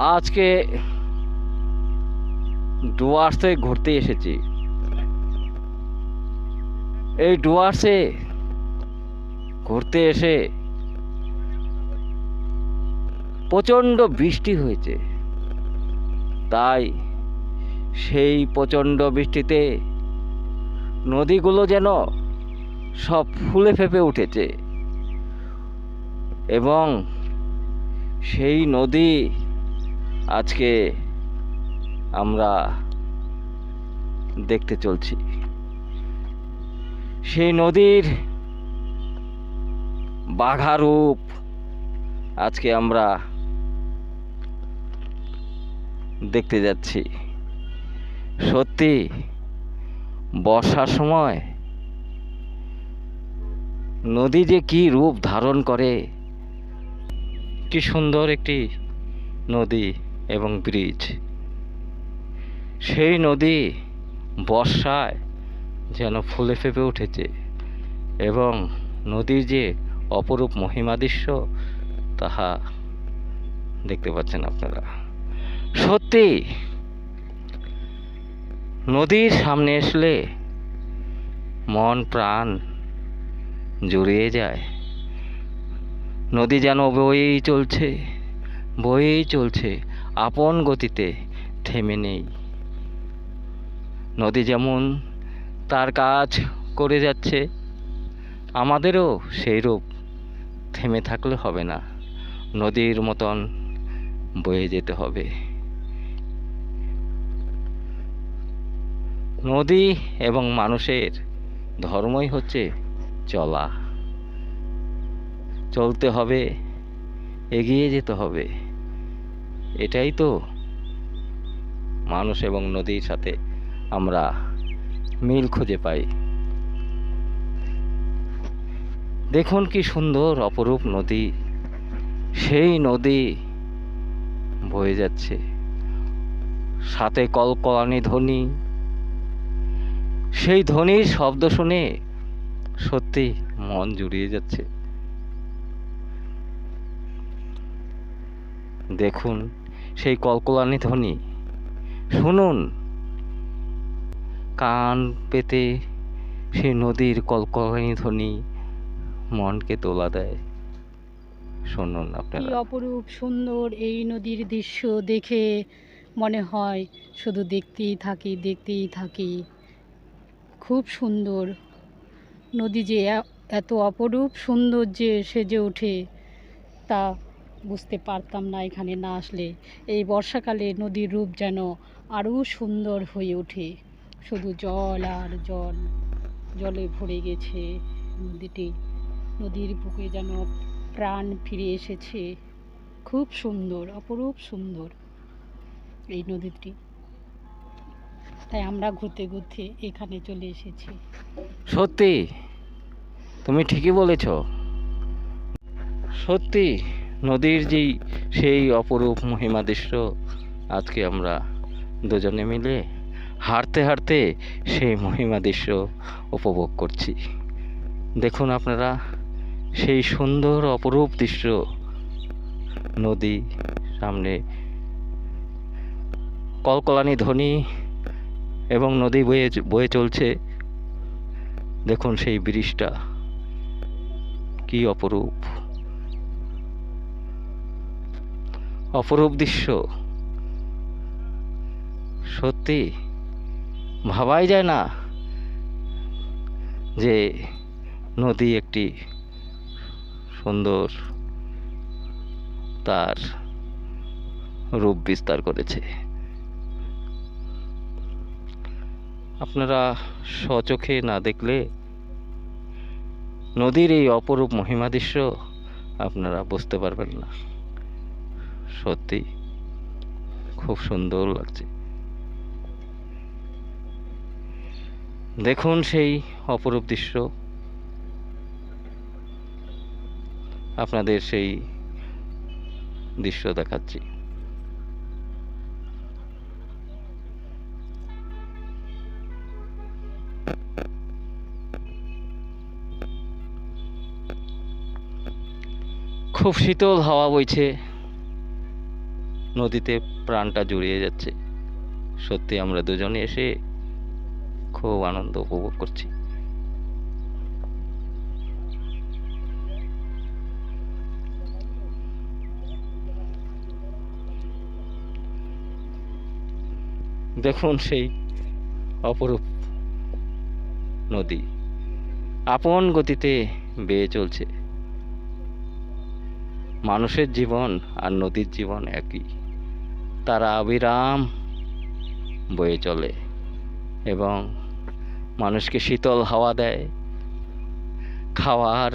আজকে ডুয়ার্সে ঘুরতে এসেছি। এই ডুয়ার্সে ঘুরতে এসে প্রচণ্ড বৃষ্টি হয়েছে। তাই সেই প্রচণ্ড বৃষ্টিতে নদীগুলো যেন সব ফুলে ফেপে উঠেছে। এবং সেই নদী আজকে আমরা দেখতে চলছি। সেই নদীর বাঘারূপ আজকে আমরা দেখতে যাচ্ছি। সত্যি, বর্ষার সময় নদী যে কি রূপ ধারণ করে, কি সুন্দর একটি নদী। এবং ব্রিজ। সেই নদী বর্ষায় যেন ফুলে ফেপে উঠেছে এবং নদীর যে অপরূপ মহিমা দৃশ্য, তাহা দেখতে পাচ্ছেন আপনারা। সত্যি, নদীর সামনে আসলে মন, প্রাণ জুড়িয়ে যায়। নদী যেন বয়েই চলছে বয়েই চলছে। আপন গতিতে থেমে নেই। নদী যেমন তার কাজ করে যাচ্ছে, আমাদেরও সেই রূপ থেমে থাকলে হবে না। নদীর মতন বয়ে যেতে হবে। নদী এবং মানুষের ধর্মই হচ্ছে চলা। চলতে হবে, এগিয়ে যেতে হবে। এটাই তো। মানুষ এবং নদীর সাথে আমরা মিল খুঁজে পাই। দেখুন কি সুন্দর অপরূপ নদী। সেই নদী বয়ে যাচ্ছে। সাথে কলকলানি ধ্বনি। সেই ধ্বনির শব্দ শুনে সত্যি মন জুড়িয়ে যাচ্ছে। দেখুন সেই কলকলানি ধ্বনি। শুনুন। কান পেতে সেই নদীর কলকলানি ধ্বনি মনকে তোলা দেয়। শুনুন আপনারা। অপরূপ সুন্দর এই নদীর দৃশ্য দেখে মনে হয় শুধু দেখতেই থাকি দেখতেই থাকি। খুব সুন্দর। নদী যে এত অপরূপ সুন্দর যে সেজে ওঠে তা বুঝতে পারতাম না এখানে না আসলে। এই বর্ষাকালে নদীর রূপ যেন আরও সুন্দর হয়ে ওঠে। শুধু জল আর জল, জলে ভরে গেছে নদীটি। নদীর বুকে যেন প্রাণ ফিরে এসেছে। খুব সুন্দর, অপরূপ সুন্দর এই নদীটি। তাই আমরা ঘুরতে ঘুরতে এখানে চলে এসেছি। সত্যি? তুমি ঠিকই বলেছ। সত্যি? নদীর যেই সেই অপরূপ মহিমা দৃশ্য, আজকে আমরা দুজনে মিলে হাঁটতে হাঁটতে সেই মহিমা দৃশ্য উপভোগ করছি। দেখুন আপনারা, সেই সুন্দর অপরূপ দৃশ্য নদী সামনে। কলকলানি ধ্বনি এবং নদী বয়ে বয়ে চলছে। দেখুন সেই ব্রিজটা, কি অপরূপ। অপরূপ দৃশ্য। সত্যি, ভাবাই যায় না যে নদী একটি সুন্দর তার রূপ বিস্তার করেছে। আপনারা স্বচোখে না দেখলে নদীর এই অপরূপ মহিমা দৃশ্য আপনারা বুঝতে পারবেন না। সত্যি খুব সুন্দর লাগছে। দেখুন সেই অপরূপ দৃশ্য। আপনাদের সেই দৃশ্য দেখাচ্ছি। খুব শীতল হাওয়া বইছে। নদীতে প্রাণটা জুড়িয়ে যাচ্ছে। সত্যি আমরা দুজনে এসে খুব আনন্দ উপভোগ করছি। দেখুন সেই অপরূপ নদী। আপন গতিতে বেয়ে চলছে। মানুষের জীবন আর নদীর জীবন একই। তারা অবিরাম বয়ে চলে এবং মানুষকে শীতল হাওয়া দেয়। খাওয়ার